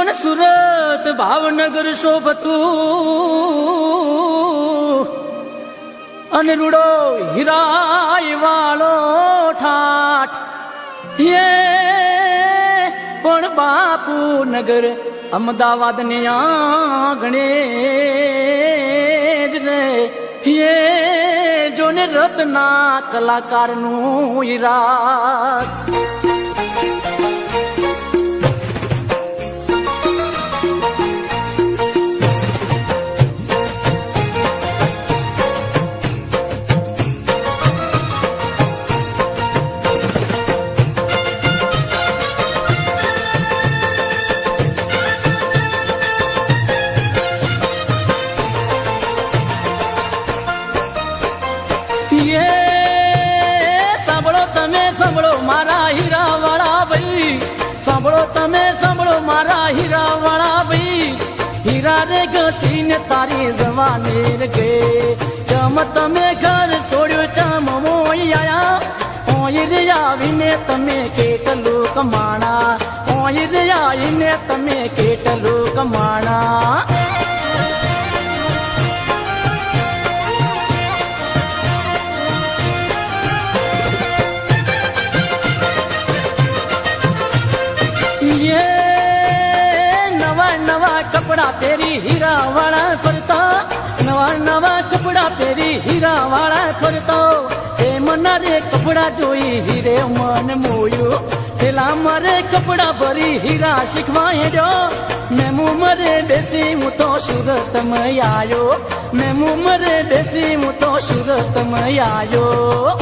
John Surat Bhavnagar શોભતું. અને રૂડો હિરાય વાળો ઠાઠ. એ પણ બાપુ નગર અમદાવાદ ને આંગણે જ રે. એ જોને રત્ના કલાકારનું ઈરાત તમે સાંભળો મારા હીરા વાળા ભાઈ. હીરા રે ઘસીને તારી જવાની ગે ચમ તમે ઘર છોડ્યો ચમ મોઈ આયા. ઓય આવીને તમે કેટલું કમાણા ઓય રે આવીને તમે કેટલું કમાણા ફરતો પ્રેમ રે કપડા જોઈ હીરે મન મોયું. પેલા મારે કપડા ભરી હીરા શીખવા હેડ્યો. મેં મુ મરે બેસી હું તો સુરત આવ્યો મેં મુ મરે બેસી હું તો સુરત આવ્યો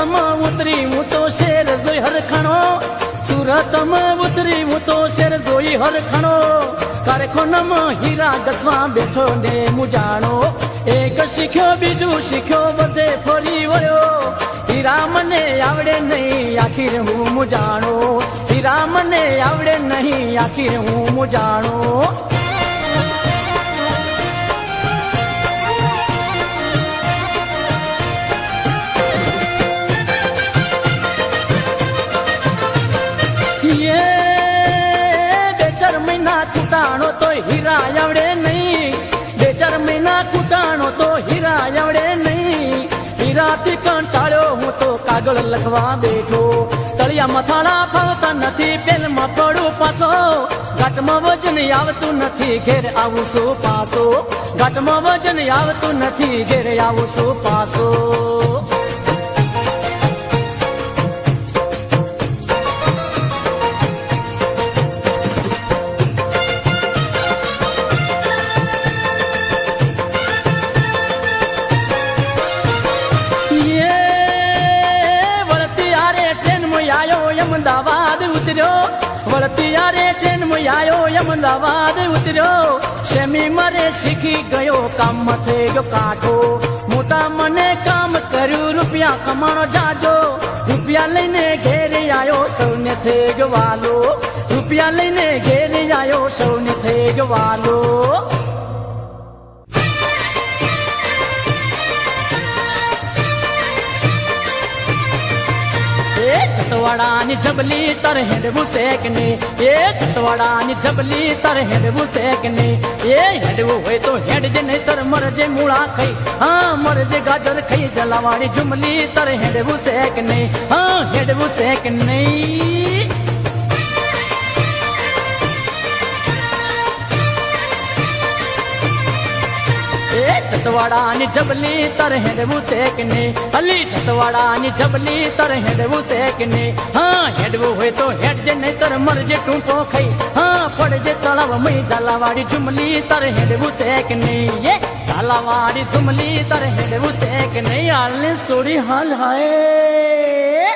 સુરતમાં ઉતરી હું તો શેર જોઈ હરખણો. સુરતમાં ઉતરી હું તો શેર જોઈ હરખણો. કારખાનામાં હીરા ગસવા બેઠો ને મુજાણો એક શીખ્યો, બીજું શીખ્યો, બધે ફરી વયો હીરા મને આવડે નહીં, આખીર હું મુજાણો હીરા મને આવડે નહીં, આખીર હું મુજાણો હીરાથી કંટાળ્યો, હું તો કાગળ લખવા બેઠો. તળિયા મથાળા ફાવતા નથી, પેલમાં પડું પાછો ઘાટમાં વજન આવતું નથી, ઘેર આવું છું પાછો ઘાટમાં વજન આવતું નથી, ઘેર આવું છું પાછો અમદાવાદ ઉતર્યો. વળતી આરે ટ્રેનમાં આયો અમદાવાદ ઉતર્યો. સેમી મારે શીખી ગયો, કામ થઈ ગયો કાઢો મોટા મને કામ કર્યું, રૂપિયા કમાણો જાજો. રૂપિયા લઈને ઘેરે આવ્યો સૌને થઈ ગયો વાલો. રૂપિયા લઈને ઘેરે આવ્યો સૌને થઈ ગયો વાલો. છતવાડાની જબલી તર હેડવું શેકને એ છતવાડાની જબલી તર હેડવું શેકને એ હેડવું હોય તો હેડજે નહીં તર, મરજે મૂળા ખાઈ, હા, મરજે ગાજર ખાઈ, જલાવાળી જુમલી તર હેડવું શેકને હા હેડવું શેક છતવાડાની જબલી તર હેડવું શેકને અલી છતવાડાની જબલી તર હેડવું શેકને હા હેડવું હોય તો હેડજે નહીં તર મરજે ટૂંકો ખાઈ. હા, પડજે તળાવ, મય ઝાલાવાડી ઝુમલી તર હેડવું શેકને એ, ઝાલાવાડી ઝુમલી તર હેડવું શેકને હાલને સોડી હાલ હાય.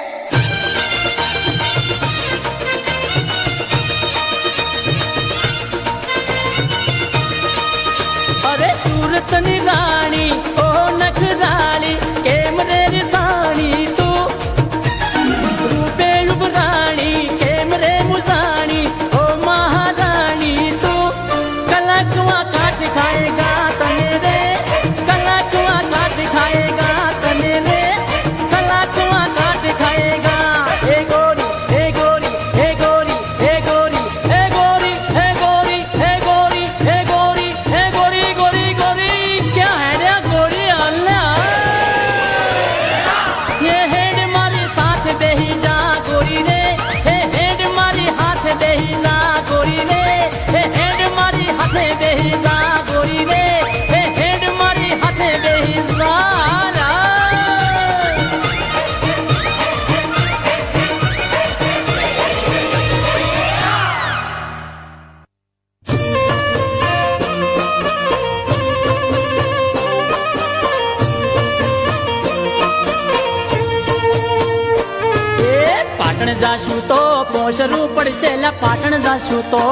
જાશું તો પોસરું પડશે લા પાટણ જાશું તો.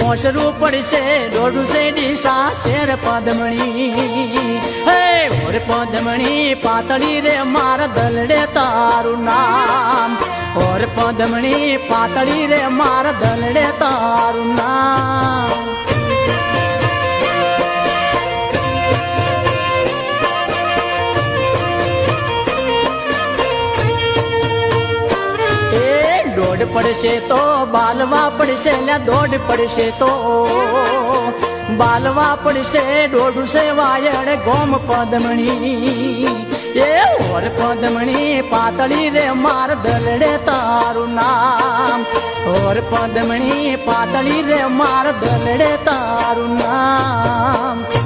પોસરું પડશે દોડું છે દિશા શેર પદમણી. હે ઓર પદમણી, પાતળી રે માર દલડે તારું નામ. ઓર પદમણી, પાતળી રે માર દલડે તારું નામ. દોડ પડશે તો બાલવા પડશે લ્યા દોડ પડશે તો. બાલવા પડશે, દોડું છે વાયડ ગોમ પદમણી. એ ઓર પદમણી, પાતળી રે માર દલડે તારું નામ. ઓર પદમણી, પાતળી રે માર દલડે તારું નામ.